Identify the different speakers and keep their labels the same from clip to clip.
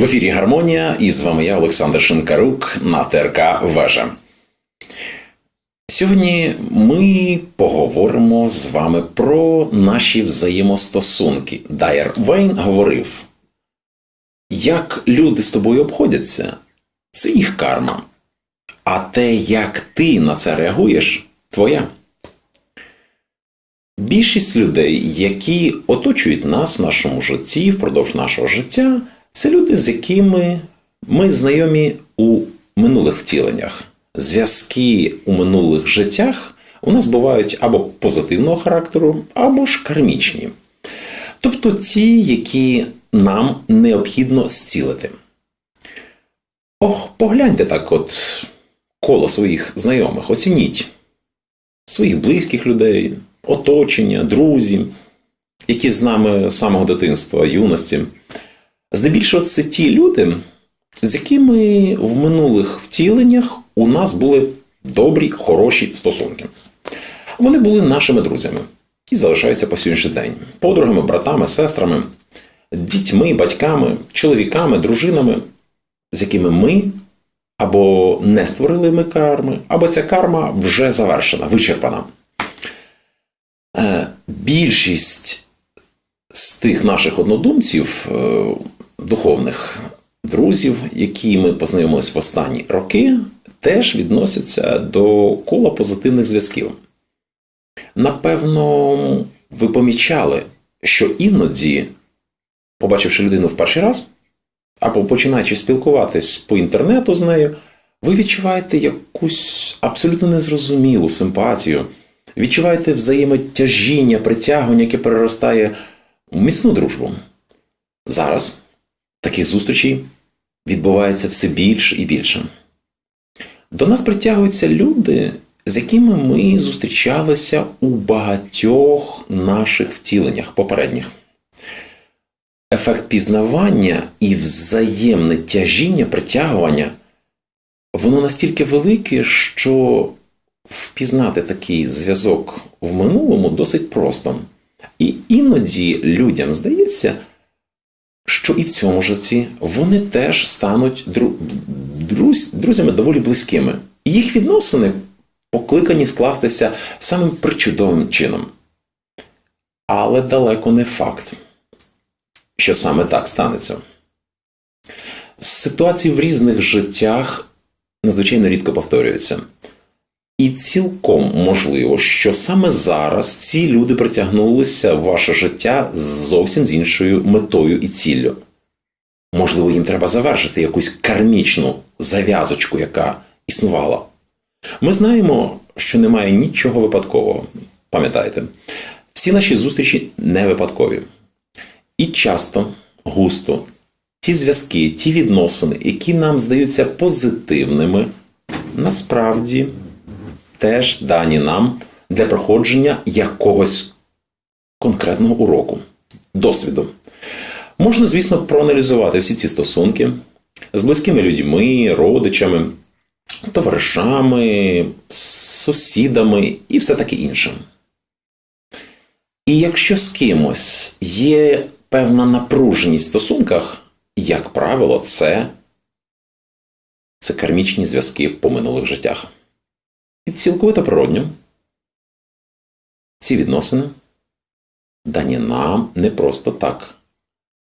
Speaker 1: В ефірі Гармонія і з вами я, Олександр Шинкарук, на ТРК Вежа. Сьогодні ми поговоримо з вами про наші взаємостосунки. Дайер Вейн говорив: як люди з тобою обходяться, це їх карма. А те, як ти на це реагуєш, твоя. Більшість людей, які оточують нас в нашому житті впродовж нашого життя, це люди, з якими ми знайомі у минулих втіленнях. Зв'язки у минулих життях у нас бувають або позитивного характеру, або ж кармічні. Тобто ті, які нам необхідно зцілити. Ох, погляньте так, от коло своїх знайомих, оцініть своїх близьких людей, оточення, друзів, які з нами з самого дитинства, юності. Здебільшого, це ті люди, з якими в минулих втіленнях у нас були добрі, хороші стосунки. Вони були нашими друзями і залишаються по сьогоднішній день подругами, братами, сестрами, дітьми, батьками, чоловіками, дружинами, з якими ми або не створили ми карми, або ця карма вже завершена, вичерпана. Е, Більшість з тих наших однодумців, е, духовних друзів, які ми познайомилися в останні роки, теж відносяться до кола позитивних зв'язків. Напевно, ви помічали, що іноді, побачивши людину в перший раз, або починаючи спілкуватись по інтернету з нею, ви відчуваєте якусь абсолютно незрозумілу симпатію, відчуваєте взаємотяжіння, притягування, яке переростає у міцну дружбу. Зараз таких зустрічей відбувається все більше і більше. До нас притягуються люди, з якими ми зустрічалися у багатьох наших втіленнях попередніх. Ефект пізнавання і взаємне тяжіння, притягування, воно настільки велике, що впізнати такий зв'язок в минулому досить просто. І іноді людям здається, що і в цьому житті вони теж стануть дру... друз... друзями доволі близькими. І їх відносини покликані скластися самим причудовим чином. Але далеко не факт, що саме так станеться. Ситуації в різних життях надзвичайно рідко повторюються. І цілком можливо, що саме зараз ці люди притягнулися в ваше життя зовсім з іншою метою і ціллю. Можливо, їм треба завершити якусь кармічну зав'язочку, яка існувала. Ми знаємо, що немає нічого випадкового. Пам'ятаєте, всі наші зустрічі не випадкові. І часто, густо, ті зв'язки, ті відносини, які нам здаються позитивними, насправді теж дані нам для проходження якогось конкретного уроку, досвіду. Можна, звісно, проаналізувати всі ці стосунки з близькими людьми, родичами, товаришами, сусідами і все таке інше. І якщо з кимось є певна напруженість в стосунках, як правило, це, це кармічні зв'язки по минулих життях. І цілковито природньо ці відносини дані нам не просто так,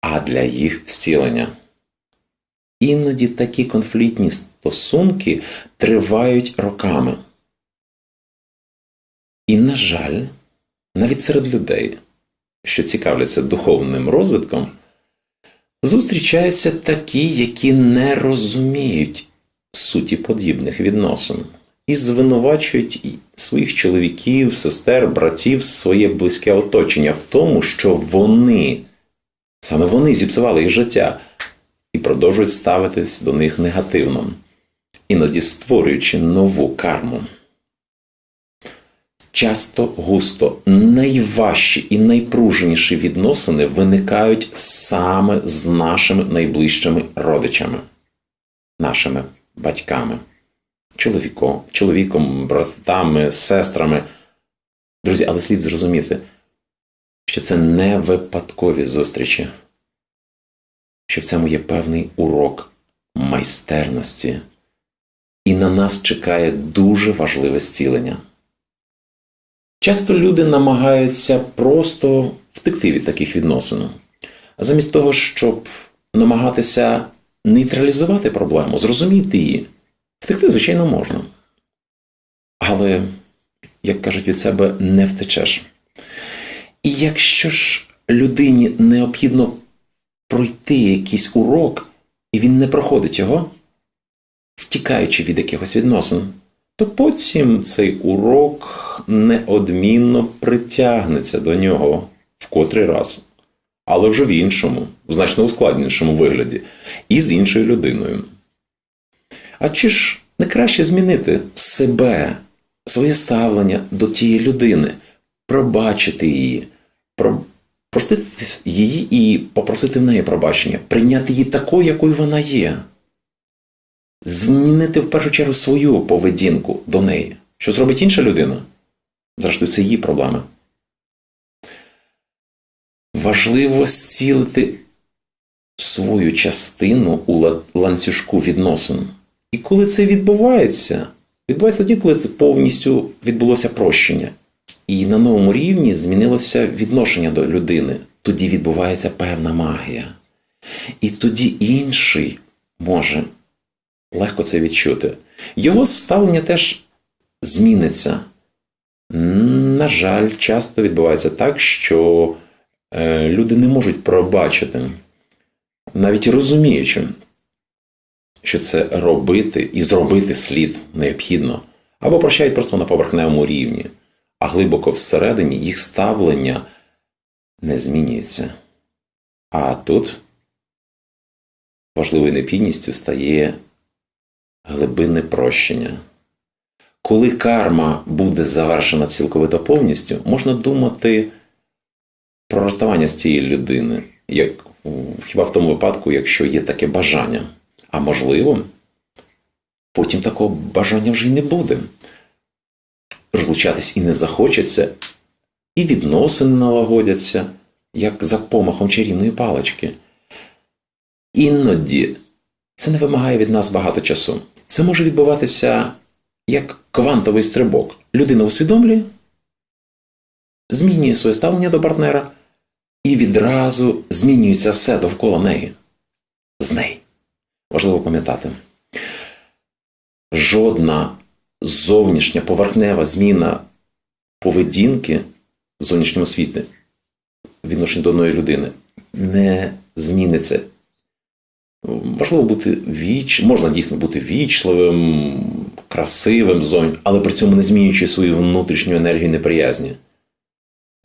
Speaker 1: а для їх зцілення. Іноді такі конфліктні стосунки тривають роками. І, на жаль, навіть серед людей, що цікавляться духовним розвитком, зустрічаються такі, які не розуміють суті подібних відносин і звинувачують своїх чоловіків, сестер, братів, своє близьке оточення в тому, що вони, саме вони зіпсували їх життя і продовжують ставитись до них негативно, іноді створюючи нову карму. Часто густо найважчі і найпруженіші відносини виникають саме з нашими найближчими родичами, нашими батьками чоловіком, чоловіком, братами, сестрами. Друзі, але слід зрозуміти, що це не випадкові зустрічі. що в цьому є певний урок майстерності, і на нас чекає дуже важливе зцілення. Часто люди намагаються просто втекти від таких відносин, замість того, щоб намагатися нейтралізувати проблему, зрозуміти її, втекти, звичайно, можна. Але, як кажуть від себе, не втечеш. І якщо ж людині необхідно пройти якийсь урок, і він не проходить його, втікаючи від якихось відносин, то потім цей урок неодмінно притягнеться до нього в котрий раз, але вже в іншому, в значно ускладнішому вигляді, і з іншою людиною. А чи ж не краще змінити себе, своє ставлення до тієї людини, пробачити її, про- простити її і попросити в неї пробачення, прийняти її такою, якою вона є, змінити в першу чергу свою поведінку до неї. Що зробить інша людина? Зрештою, це її проблеми. Важливо зцілити свою частину у ланцюжку відносин. І коли це відбувається, відбувається тоді, коли це повністю відбулося прощення. І на новому рівні змінилося відношення до людини. Тоді відбувається певна магія. І тоді інший може легко це відчути. Його ставлення теж зміниться. На жаль, часто відбувається так, що е, люди не можуть пробачити, навіть розуміючи, що це робити і зробити слід необхідно, або прощають просто на поверхневому рівні, а глибоко всередині їх ставлення не змінюється. А тут важливою необхідністю стає глибинне прощення. Коли карма буде завершена цілковито повністю, можна думати про розставання з цією людиною, як хіба в тому випадку, якщо є таке бажання. А можливо, потім такого бажання вже й не буде. Розлучатись і не захочеться, і відносини налагодяться, як за помахом чарівної палички. Іноді це не вимагає від нас багато часу. Це може відбуватися як квантовий стрибок. Людина усвідомлює, змінює своє ставлення до партнера, і відразу змінюється все довкола неї. З неї. Важливо пам'ятати. Жодна зовнішня поверхнева зміна поведінки в зовнішньому світі відношенні до одної людини не зміниться. Важливо бути віч, можна дійсно бути вічливим, красивим зовні, але при цьому не змінюючи свою внутрішню енергію неприязні.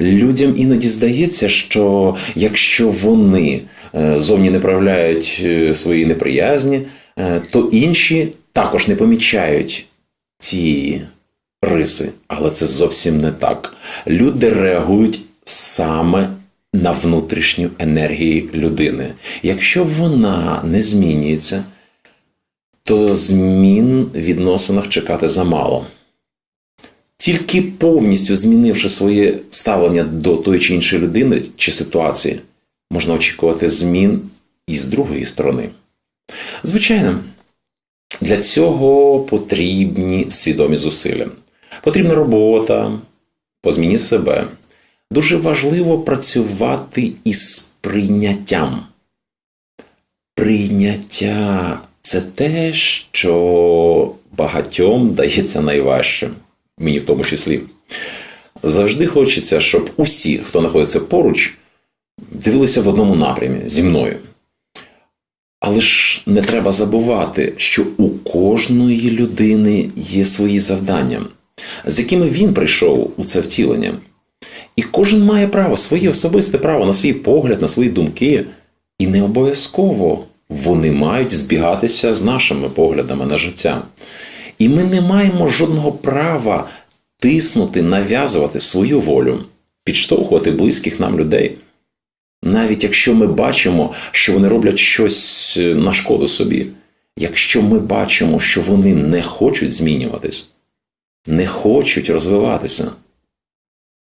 Speaker 1: Людям іноді здається, що якщо вони е, зовні не проявляють е, свої неприязні, е, то інші також не помічають ці риси. Але це зовсім не так. Люди реагують саме на внутрішню енергію людини. Якщо вона не змінюється, то змін в відносинах чекати замало. Тільки повністю змінивши своє ставлення до тої чи іншої людини чи ситуації, можна очікувати змін і з другої сторони. Звичайно, для цього потрібні свідомі зусилля. Потрібна робота по зміні себе. Дуже важливо працювати із прийняттям. Прийняття це те, що багатьом дається найважче, мені в тому числі. Завжди хочеться, щоб усі, хто знаходиться поруч, дивилися в одному напрямі зі мною. Але ж не треба забувати, що у кожної людини є свої завдання, з якими він прийшов у це втілення. І кожен має право, своє особисте право на свій погляд, на свої думки. І не обов'язково вони мають збігатися з нашими поглядами на життя. І ми не маємо жодного права тиснути, нав'язувати свою волю, підштовхувати близьких нам людей. Навіть якщо ми бачимо, що вони роблять щось на шкоду собі, якщо ми бачимо, що вони не хочуть змінюватись, не хочуть розвиватися,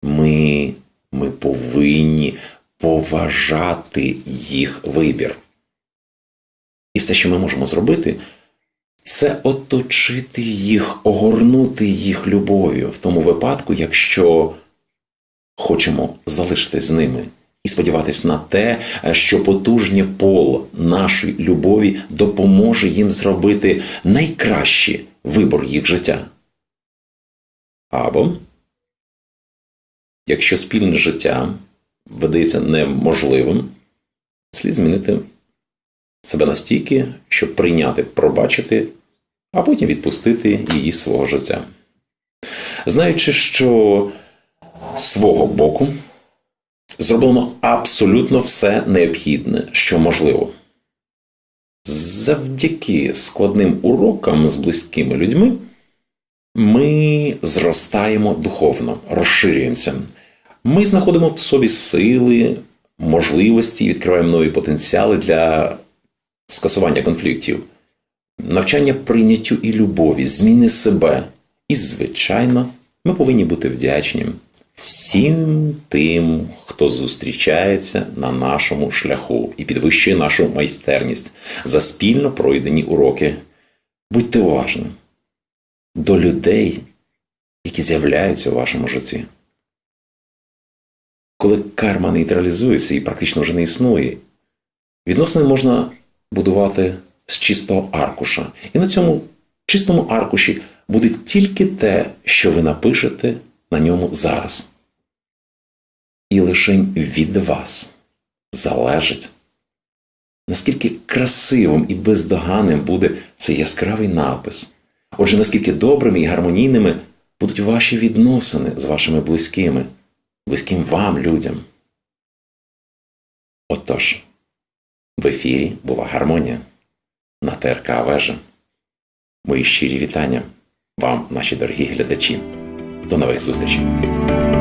Speaker 1: ми, ми повинні поважати їх вибір. І все, що ми можемо зробити, це оточити їх, огорнути їх любов'ю в тому випадку, якщо хочемо залишитись з ними і сподіватись на те, що потужнє пол нашої любові допоможе їм зробити найкращий вибор їх життя. Або, якщо спільне життя видається неможливим, слід змінити себе настільки, щоб прийняти, пробачити, а потім відпустити її свого життя. Знаючи, що з свого боку зроблено абсолютно все необхідне, що можливо. Завдяки складним урокам з близькими людьми ми зростаємо духовно, розширюємося. Ми знаходимо в собі сили, можливості, відкриваємо нові потенціали для скасування конфліктів, навчання прийняттю і любові, зміни себе. І, звичайно, ми повинні бути вдячні всім тим, хто зустрічається на нашому шляху і підвищує нашу майстерність за спільно пройдені уроки. Будьте уважні до людей, які з'являються у вашому житті. Коли карма нейтралізується і практично вже не існує, відносини можна будувати з чистого аркуша. І на цьому чистому аркуші буде тільки те, що ви напишете на ньому зараз. І лише від вас залежить, наскільки красивим і бездоганним буде цей яскравий напис. Отже, наскільки добрими і гармонійними будуть ваші відносини з вашими близькими, близьким вам людям. Отож, в ефірі була гармонія на ТРК Вежа. Мої щирі вітання вам, наші дорогі глядачі. До нових зустрічей!